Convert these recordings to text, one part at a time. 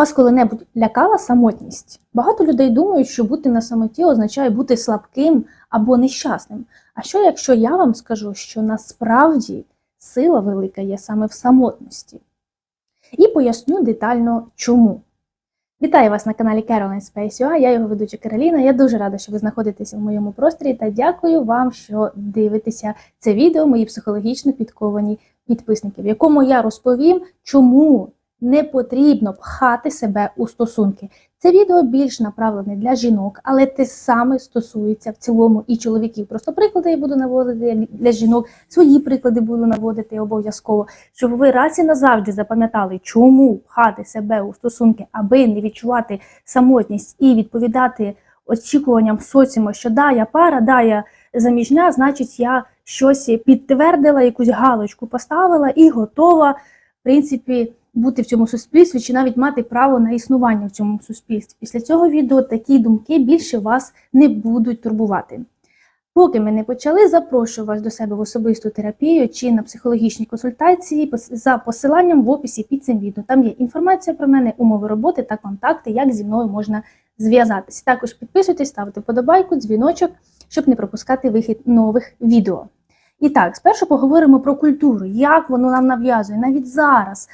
Вас коли-небудь лякала самотність? Багато людей думають, що бути на самоті означає бути слабким або нещасним. А що якщо я вам скажу, що насправді сила велика є саме в самотності? І поясню детально чому. Вітаю вас на каналі Caroline Space UA, я його ведуча Кароліна. Я дуже рада, що ви знаходитеся в моєму просторі та дякую вам, що дивитеся це відео, мої психологічно підковані підписники, в якому я розповім, чому не потрібно пхати себе у стосунки. Це відео більш направлене для жінок, але те саме стосується в цілому і чоловіків. Просто приклади я буду наводити для жінок, свої приклади буду наводити обов'язково, щоб ви раз і назавжди запам'ятали, чому пхати себе у стосунки, аби не відчувати самотність і відповідати очікуванням соціуму, що да, я пара, да, я заміжня, значить, я щось підтвердила, якусь галочку поставила і готова, в принципі бути в цьому суспільстві чи навіть мати право на існування в цьому суспільстві. Після цього відео такі думки більше вас не будуть турбувати. Поки ми не почали, запрошую вас до себе в особисту терапію чи на психологічні консультації за посиланням в описі під цим відео. Там є інформація про мене, умови роботи та контакти, як зі мною можна зв'язатися. Також підписуйтесь, ставте подобайку, дзвіночок, щоб не пропускати вихід нових відео. І так, спершу поговоримо про культуру, як воно нам нав'язує навіть зараз.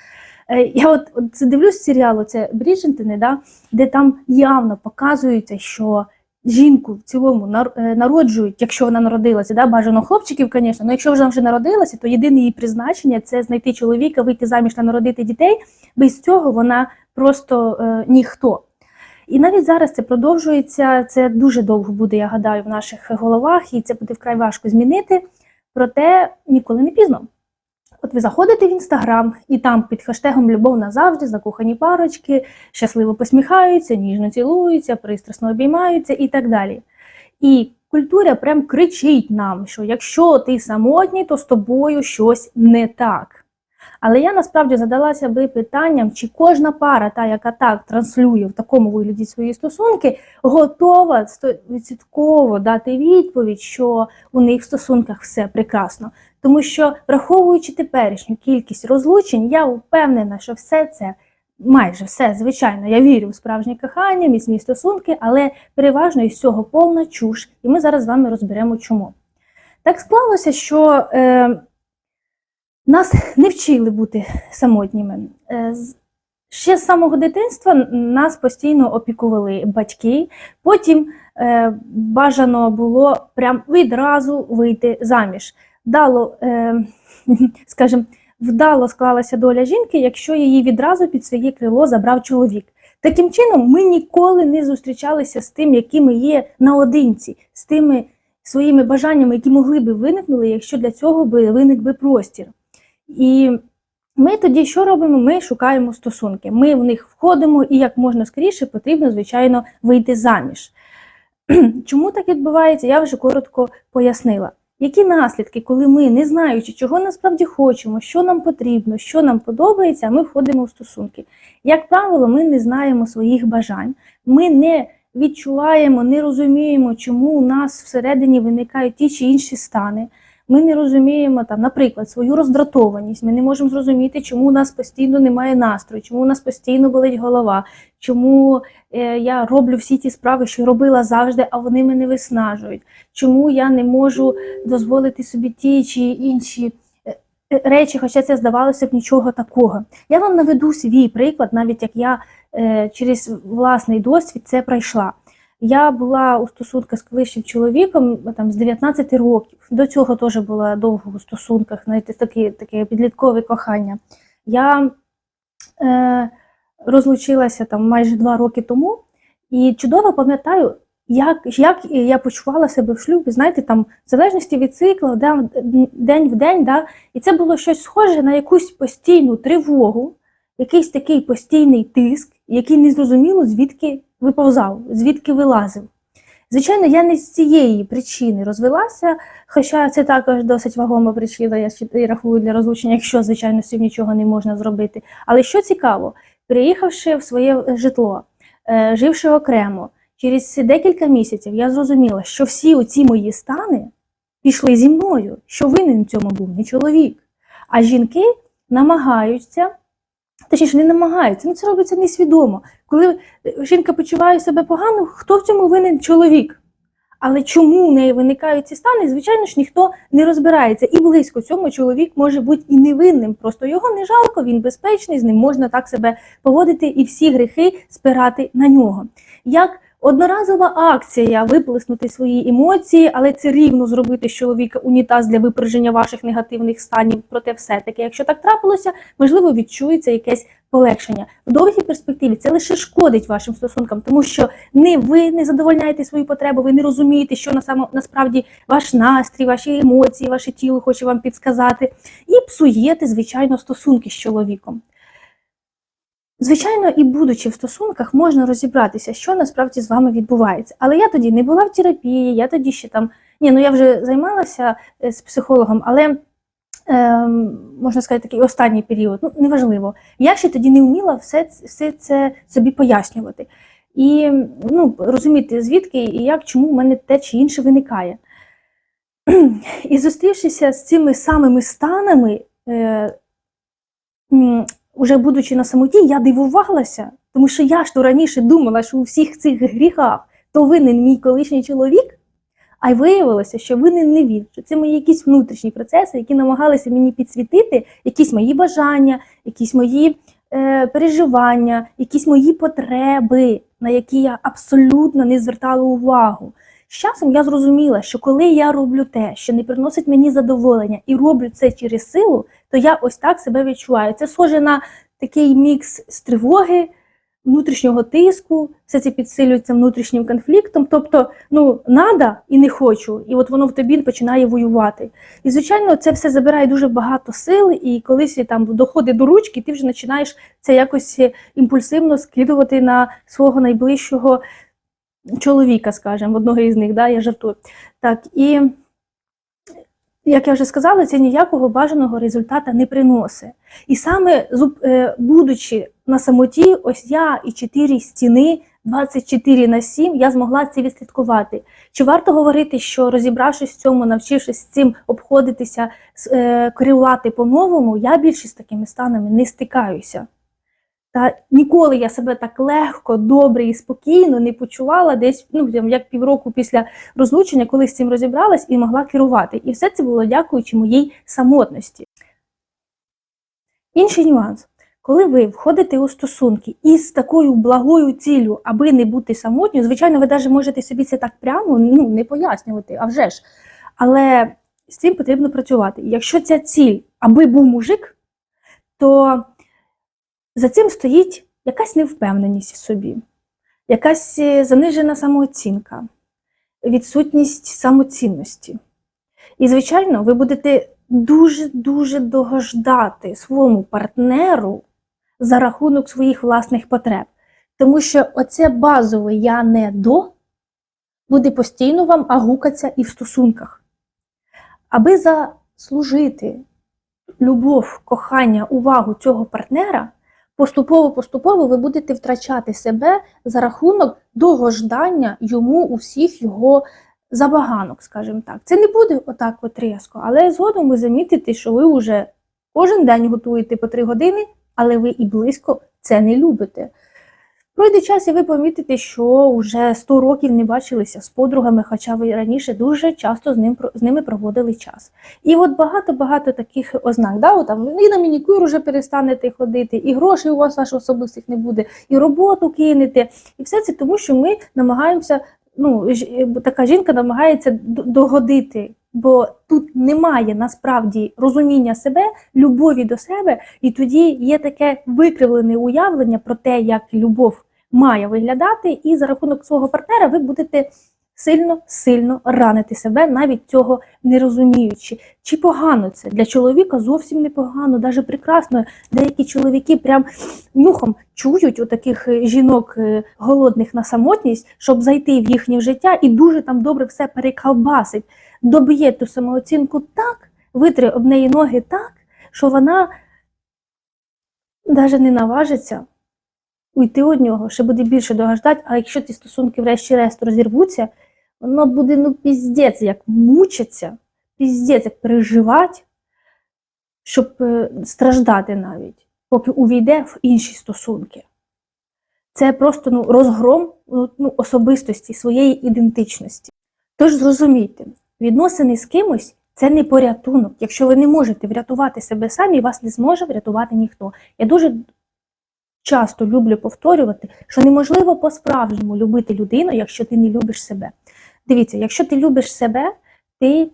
Е, я от, от це дивлюсь серіал, це Бріджентини, да, де там явно показується, що жінку в цілому е, народжують, якщо вона народилася, да, бажано хлопчиків, звісно, але якщо вона вже народилася, то єдине її призначення це знайти чоловіка, вийти заміж та народити дітей. Без цього вона просто е, ніхто. І навіть зараз це продовжується. Це дуже довго буде, я гадаю, в наших головах, і це буде вкрай важко змінити. Проте ніколи не пізно. От ви заходите в інстаграм, і там під хештегом Любов назавжди закохані парочки, щасливо посміхаються, ніжно цілуються, пристрасно обіймаються і так далі. І культура прям кричить нам, що якщо ти самотній, то з тобою щось не так. Але я насправді задалася би питанням, чи кожна пара, та, яка так транслює в такому вигляді свої стосунки, готова відсотково дати відповідь, що у них в стосунках все прекрасно. Тому що, враховуючи теперішню кількість розлучень, я впевнена, що все це. Майже все, звичайно, я вірю в справжнє кохання, міцні стосунки, але переважно із цього повна чуш, і ми зараз з вами розберемо чому. Так склалося, що е, нас не вчили бути самотніми. Е, ще з самого дитинства нас постійно опікували батьки, потім е, бажано було прям відразу вийти заміж. Дало, е, скажімо, вдало склалася доля жінки, якщо її відразу під своє крило забрав чоловік. Таким чином, ми ніколи не зустрічалися з тим, які ми є наодинці, з тими своїми бажаннями, які могли би виникнули, якщо для цього би виник би простір. І ми тоді що робимо? Ми шукаємо стосунки. Ми в них входимо, і як можна скоріше потрібно, звичайно, вийти заміж. Чому так відбувається, я вже коротко пояснила. Які наслідки, коли ми, не знаючи, чого насправді хочемо, що нам потрібно, що нам подобається, ми входимо в стосунки. Як правило, ми не знаємо своїх бажань, ми не відчуваємо, не розуміємо, чому у нас всередині виникають ті чи інші стани. Ми не розуміємо там, наприклад, свою роздратованість. Ми не можемо зрозуміти, чому у нас постійно немає настрою, чому у нас постійно болить голова, чому е, я роблю всі ті справи, що робила завжди, а вони мене виснажують. Чому я не можу дозволити собі ті чи інші е, е, речі, хоча це здавалося б нічого такого. Я вам наведу свій приклад, навіть як я е, через власний досвід це пройшла. Я була у стосунках з колишнім чоловіком там, з 19 років. До цього теж була довго у стосунках, навіть таке таке підліткове кохання. Я е, розлучилася там майже два роки тому і чудово пам'ятаю, як як я почувала себе в шлюбі, знаєте, там, в залежності від цикла, да, день в день, да, і це було щось схоже на якусь постійну тривогу, якийсь такий постійний тиск, який не зрозуміло, звідки виповзав, звідки вилазив. Звичайно, я не з цієї причини розвелася, хоча це також досить вагома причина, я рахую для розлучення, якщо, звичайно, з нічого не можна зробити. Але що цікаво, приїхавши в своє житло, е, живши окремо, через декілька місяців я зрозуміла, що всі оці мої стани пішли зі мною, що винен в цьому був не чоловік. А жінки намагаються Точніше, не намагаються. Ну це робиться несвідомо. Коли е, жінка почуває себе погано, хто в цьому винен чоловік? Але чому в неї виникають ці стани, звичайно ж, ніхто не розбирається. І близько цьому чоловік може бути і невинним. Просто його не жалко, він безпечний, з ним можна так себе поводити і всі гріхи спирати на нього. Як одноразова акція виплеснути свої емоції, але це рівно зробити з чоловіка унітаз для випраження ваших негативних станів. Проте все-таки, якщо так трапилося, можливо, відчується якесь полегшення. В довгій перспективі це лише шкодить вашим стосункам, тому що не ви не задовольняєте свої потреби, ви не розумієте, що на само, насправді ваш настрій, ваші емоції, ваше тіло хоче вам підсказати, і псуєте, звичайно, стосунки з чоловіком. Звичайно, і будучи в стосунках, можна розібратися, що насправді з вами відбувається. Але я тоді не була в терапії, я тоді ще там. Ні, ну я вже займалася е, з психологом, але е, можна сказати, такий останній період, ну неважливо. Я ще тоді не вміла все, все це собі пояснювати. І ну, розуміти, звідки і як, чому в мене те чи інше виникає. І зустрівшися з цими самими станами, е, уже будучи на самоті, я дивувалася, тому що я ж то раніше думала, що у всіх цих гріхах то винен мій колишній чоловік, а й виявилося, що винен не він, що це мої якісь внутрішні процеси, які намагалися мені підсвітити якісь мої бажання, якісь мої е, переживання, якісь мої потреби, на які я абсолютно не звертала увагу. З часом я зрозуміла, що коли я роблю те, що не приносить мені задоволення, і роблю це через силу, то я ось так себе відчуваю. Це схоже на такий мікс з тривоги, внутрішнього тиску, все це підсилюється внутрішнім конфліктом. Тобто, ну, надо і не хочу, і от воно в тобі починає воювати. І, звичайно, це все забирає дуже багато сил, і колись там доходить до ручки, ти вже починаєш це якось імпульсивно скидувати на свого найближчого чоловіка, скажімо, одного із них, да, я жартую. Так, і як я вже сказала, це ніякого бажаного результата не приносить. І саме е, будучи на самоті, ось я і чотири стіни, 24 на 7, я змогла це відслідкувати. Чи варто говорити, що розібравшись в цьому, навчившись цим обходитися, е, керувати по-новому, я більше з такими станами не стикаюся. Та ніколи я себе так легко, добре і спокійно не почувала десь, ну як півроку після розлучення, коли з цим розібралась і могла керувати. І все це було дякуючи моїй самотності. Інший нюанс. Коли ви входите у стосунки із такою благою ціллю, аби не бути самотньою, звичайно, ви навіть можете собі це так прямо ну, не пояснювати, а вже ж. Але з цим потрібно працювати. Якщо ця ціль, аби був мужик, то за цим стоїть якась невпевненість в собі, якась е, занижена самооцінка, відсутність самоцінності. І, звичайно, ви будете дуже-дуже догождати своєму партнеру за рахунок своїх власних потреб. Тому що оце базове я не до буде постійно вам агукатися і в стосунках. Аби заслужити любов, кохання, увагу цього партнера, поступово-поступово ви будете втрачати себе за рахунок догождання йому у всіх його забаганок, скажімо так. Це не буде отак от різко, але згодом ви замітите, що ви вже кожен день готуєте по три години, але ви і близько це не любите. Пройде час, і ви помітите, що вже 100 років не бачилися з подругами, хоча ви раніше дуже часто з, ним, з ними проводили час. І от багато-багато таких ознак. Да? Там, і на манікюр вже перестанете ходити, і грошей у вас аж особистих не буде, і роботу кинете. І все це тому, що ми намагаємося, ну, ж- така жінка намагається догодити. Бо тут немає насправді розуміння себе, любові до себе, і тоді є таке викривлене уявлення про те, як любов має виглядати, і за рахунок свого партнера ви будете сильно-сильно ранити себе, навіть цього не розуміючи. Чи погано це? Для чоловіка зовсім не погано, навіть прекрасно. Деякі чоловіки прям нюхом чують у таких е, жінок е, голодних на самотність, щоб зайти в їхнє життя і дуже там добре все перекалбасить, доб'є ту самооцінку так, витре об неї ноги так, що вона навіть не наважиться уйти від нього, ще буде більше догаждати, а якщо ці стосунки врешті-решт розірвуться, воно буде ну піздець, як мучиться, піздець, як переживати, щоб е, страждати навіть. поки увійде в інші стосунки. Це просто ну, розгром ну, ну, особистості, своєї ідентичності. Тож зрозумійте, відносини з кимось це не порятунок. Якщо ви не можете врятувати себе самі, вас не зможе врятувати ніхто. Я дуже часто люблю повторювати, що неможливо по-справжньому любити людину, якщо ти не любиш себе. Дивіться, якщо ти любиш себе, ти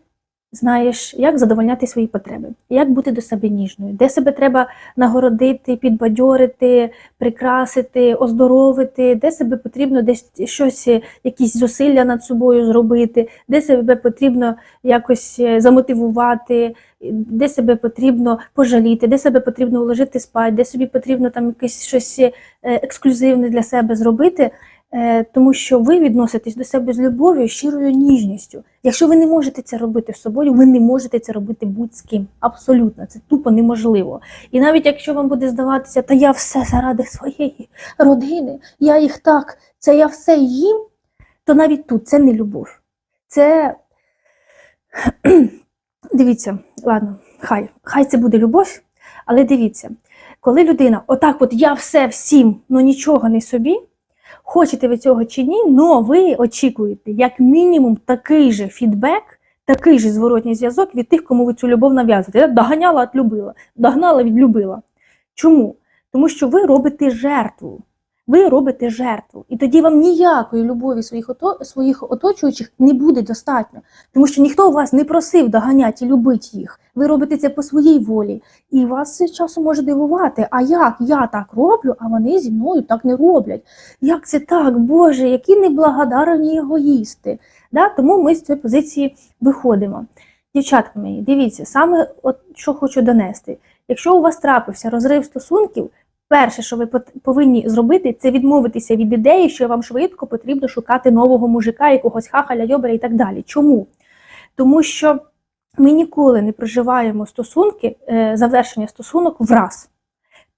знаєш, як задовольняти свої потреби, як бути до себе ніжною, де себе треба нагородити, підбадьорити, прикрасити, оздоровити, де себе потрібно десь щось, якісь зусилля над собою зробити, де себе потрібно якось е, замотивувати, де себе потрібно пожаліти, де себе потрібно вложити спать, де собі потрібно там якесь щось е, ексклюзивне для себе зробити. Е, Тому що ви відноситесь до себе з любов'ю, щирою ніжністю. Якщо ви не можете це робити з собою, ви не можете це робити будь з ким. Абсолютно, це тупо неможливо. І навіть якщо вам буде здаватися, та я все заради своєї родини, я їх так, це я все їм, то навіть тут це не любов. Це дивіться, ладно, хай, хай це буде любов, але дивіться, коли людина, отак, от я все всім, ну нічого не собі. Хочете ви цього чи ні, але ви очікуєте як мінімум такий же фідбек, такий же зворотній зв'язок від тих, кому ви цю любов нав'язуєте. Я Доганяла, відлюбила, догнала, відлюбила. Чому? Тому що ви робите жертву. Ви робите жертву. І тоді вам ніякої любові своїх своїх оточуючих не буде достатньо. Тому що ніхто вас не просив доганяти і любити їх. Ви робите це по своїй волі. І вас часом може дивувати. А як я так роблю, а вони зі мною так не роблять? Як це так, Боже, які неблагодарні егоїсти? Да? Тому ми з цієї позиції виходимо. Дівчатка мої, дивіться, саме от що хочу донести. Якщо у вас трапився розрив стосунків, перше, що ви повинні зробити, це відмовитися від ідеї, що вам швидко потрібно шукати нового мужика, якогось хахаля, йобера і так далі. Чому? Тому що ми ніколи не проживаємо стосунки, е, завершення стосунок враз.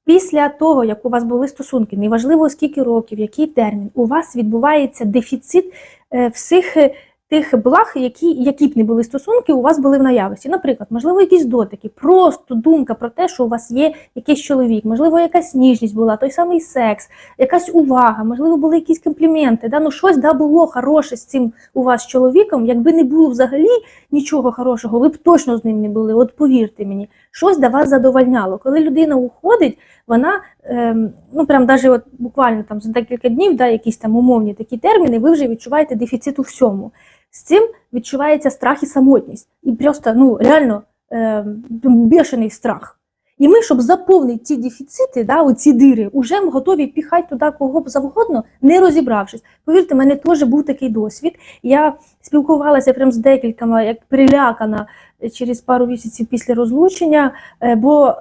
Після того, як у вас були стосунки, неважливо скільки років, який термін, у вас відбувається дефіцит е, всіх е, тих благ, які, які б не були стосунки, у вас були в наявності. Наприклад, можливо, якісь дотики, просто думка про те, що у вас є якийсь чоловік, можливо, якась ніжність була, той самий секс, якась увага, можливо, були якісь компліменти. Да? Ну, щось да, було хороше з цим у вас чоловіком. Якби не було взагалі нічого хорошого, ви б точно з ним не були. От повірте мені, щось до вас задовольняло. Коли людина уходить, вона ем, ну прям даже от буквально там за декілька днів, да, якісь там умовні такі терміни, ви вже відчуваєте дефіцит у всьому. З цим відчувається страх і самотність. І просто ну реально ем, бешений страх. І ми, щоб заповнити ці дефіцити, да, оці дири, вже готові піхати туди кого б завгодно, не розібравшись. Повірте, в мене теж був такий досвід. Я спілкувалася прям з декількома, як перелякана е, через пару місяців після розлучення, е, бо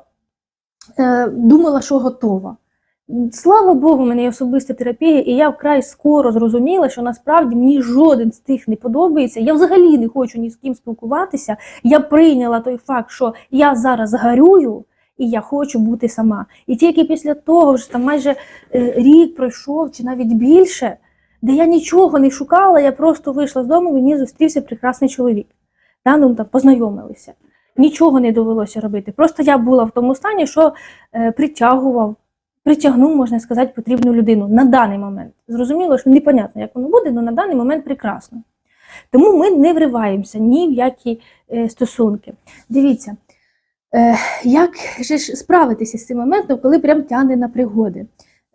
е, думала, що готова. Слава Богу, в мене є особиста терапія, і я вкрай скоро зрозуміла, що насправді мені жоден з тих не подобається. Я взагалі не хочу ні з ким спілкуватися. Я прийняла той факт, що я зараз гарюю. І я хочу бути сама. І тільки після того, вже там майже е, рік пройшов, чи навіть більше, де я нічого не шукала, я просто вийшла з дому, мені зустрівся прекрасний чоловік. Да, ну, там, познайомилися. Нічого не довелося робити. Просто я була в тому стані, що е, притягував, притягнув, можна сказати, потрібну людину на даний момент. Зрозуміло, що непонятно, як воно буде, але на даний момент прекрасно. Тому ми не вриваємося ні в які е, стосунки. Дивіться, як же ж справитися з цим моментом, коли прям тягне на пригоди.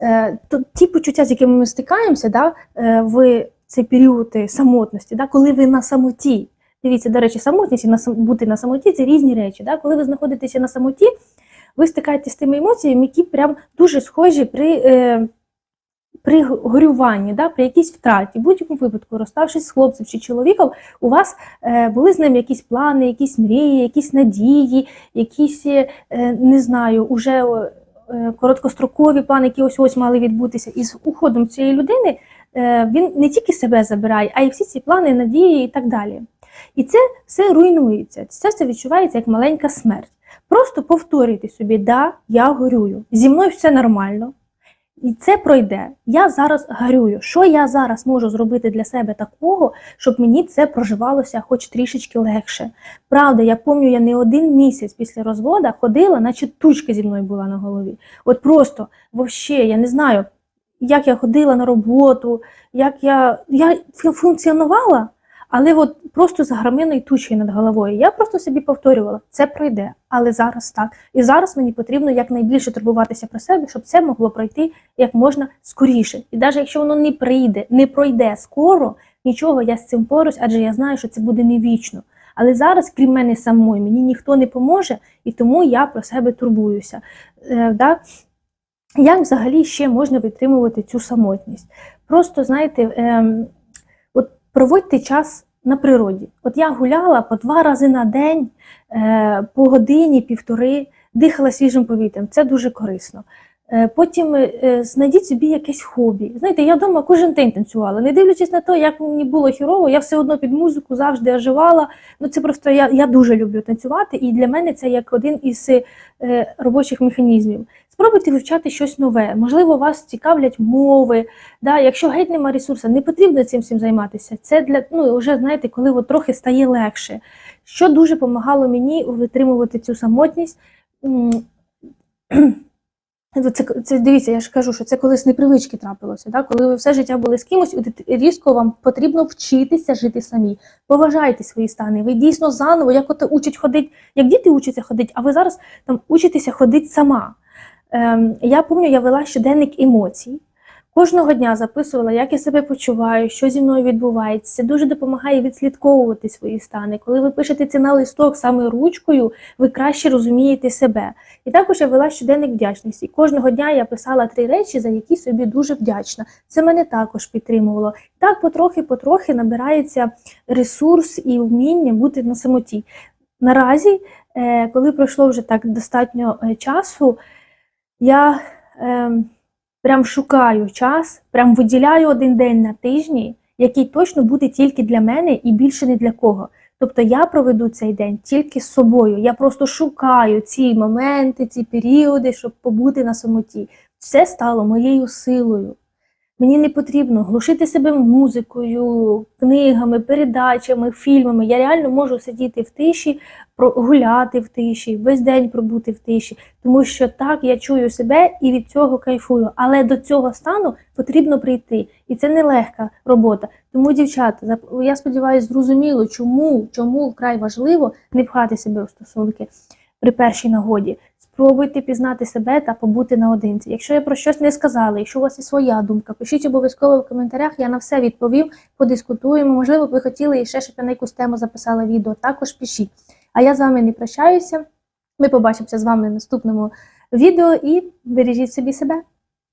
Е, то, ті почуття, з якими ми стикаємося да, е, в цей період е, самотності, да, коли ви на самоті. Дивіться, до речі, самотність і на бути на самоті це різні речі. Да? Коли ви знаходитеся на самоті, ви стикаєтеся з тими емоціями, які прям дуже схожі при, е, при горюванні, да? при якійсь втраті. Будь-якому випадку, розставшись з хлопцем чи чоловіком, у вас е, були з ним якісь плани, якісь мрії, якісь надії, якісь, е, не знаю, уже е, короткострокові плани, які ось ось мали відбутися. І з уходом цієї людини е, він не тільки себе забирає, а й всі ці плани, надії і так далі. І це все руйнується. Це все відчувається як маленька смерть. Просто повторюйте собі, да, я горюю, зі мною все нормально. І це пройде. Я зараз гарюю. Що я зараз можу зробити для себе такого, щоб мені це проживалося хоч трішечки легше? Правда, я пам'ятаю, я не один місяць після розвода ходила, наче тучка зі мною була на голові. От просто, вообще, я не знаю, як я ходила на роботу, як я, я функціонувала, але от просто з громиною тучею над головою. Я просто собі повторювала, це пройде, але зараз так. І зараз мені потрібно якнайбільше турбуватися про себе, щоб це могло пройти як можна скоріше. І навіть якщо воно не прийде, не пройде скоро, нічого, я з цим поруч, адже я знаю, що це буде не вічно. Але зараз, крім мене самої, мені ніхто не поможе, і тому я про себе турбуюся. Е, да? Як взагалі ще можна витримувати цю самотність? Просто, знаєте, ем, проводьте час на природі. От я гуляла по два рази на день, е, по годині, півтори, дихала свіжим повітрям. Це дуже корисно. Е, Потім е, знайдіть собі якесь хобі. Знаєте, я вдома кожен день танцювала. Не дивлячись на те, як мені було хірово, я все одно під музику завжди оживала. Ну це просто я, я дуже люблю танцювати, і для мене це як один із робочих механізмів. Спробуйте вивчати щось нове. Можливо, вас цікавлять мови. Да? Якщо геть нема ресурсу, не потрібно цим всім займатися. Це для ну вже знаєте, коли от трохи стає легше. Що дуже допомагало мені витримувати цю самотність. Це, це дивіться, я ж кажу, що це колись непривички трапилося. Да? Коли ви все життя були з кимось, різко вам потрібно вчитися жити самі. Поважайте свої стани. Ви дійсно заново, як от учать ходити, як діти учаться ходити, а ви зараз там учитеся ходити сама. Ем, я пам'ятаю, я вела щоденник емоцій. Кожного дня записувала, як я себе почуваю, що зі мною відбувається. Це дуже допомагає відслідковувати свої стани. Коли ви пишете це на листок саме ручкою, ви краще розумієте себе. І також я вела щоденник вдячності. Кожного дня я писала три речі, за які собі дуже вдячна. Це мене також підтримувало. Так потрохи-потрохи набирається ресурс і вміння бути на самоті. Наразі, е, коли пройшло вже так достатньо е, часу, я е, прям шукаю час, прям виділяю один день на тижні, який точно буде тільки для мене і більше не для кого. Тобто я проведу цей день тільки з собою. Я просто шукаю ці моменти, ці періоди, щоб побути на самоті. Це стало моєю силою. Мені не потрібно глушити себе музикою, книгами, передачами, фільмами. Я реально можу сидіти в тиші, про- гуляти в тиші, весь день пробути в тиші, тому що так я чую себе і від цього кайфую. Але до цього стану потрібно прийти, і це нелегка робота. Тому, дівчата, я сподіваюся, зрозуміло, чому, чому вкрай важливо не пхати себе у стосунки при першій нагоді. Спробуйте пізнати себе та побути наодинці. Якщо я про щось не сказала, якщо у вас є своя думка, пишіть обов'язково в коментарях, я на все відповім, подискутуємо. Можливо, ви хотіли і ще, щоб я на якусь тему записала відео, також пишіть. А я з вами не прощаюся. Ми побачимося з вами в наступному відео і бережіть собі себе.